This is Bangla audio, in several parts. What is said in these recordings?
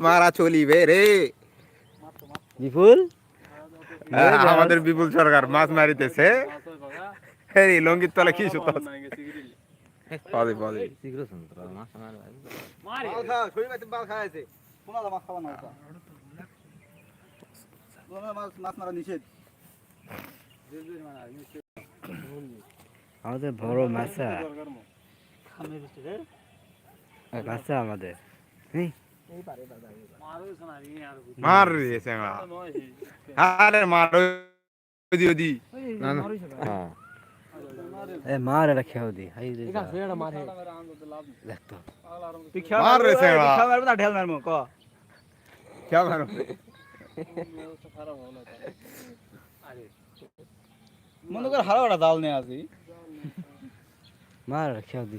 মারা চলিবে রে। বিপুল? হ্যাঁ, হ্যাঁ, আমাদের বিপুল সরকার মাছ মারিতেছে। এই লঙ্গির তলে কি মাছ মারা। আমাদের বড় মাছা মাছা আমাদের হ্যাঁ মার রে স্যাংলা আরে মার ওদি ওদি না না। হ্যাঁ। এ মার এটা খেও দি। হাই রে এটা ফেড় মারে দেখ তো। তুই খেও মার মনে কর হারা দাল নে মার খেও দি।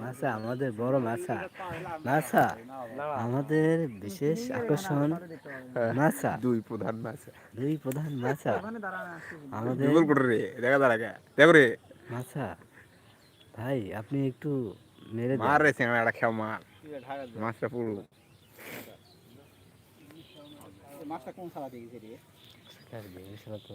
মাছা আমাদের বড় মাছা। মাছা আমাদের বিশেষ আকর্ষণ মাছা। দুই প্রধান মাছা। দুই প্রধান মাছা। আমাদের দেখা দাঁড়া দেখো রে। মাছা ভাই আপনি একটু মেরে মার রে সিঙ্গাড়া খেও মার। মাছটা পুরো। মাছটা কোন সালা দিয়ে রে? সালা তো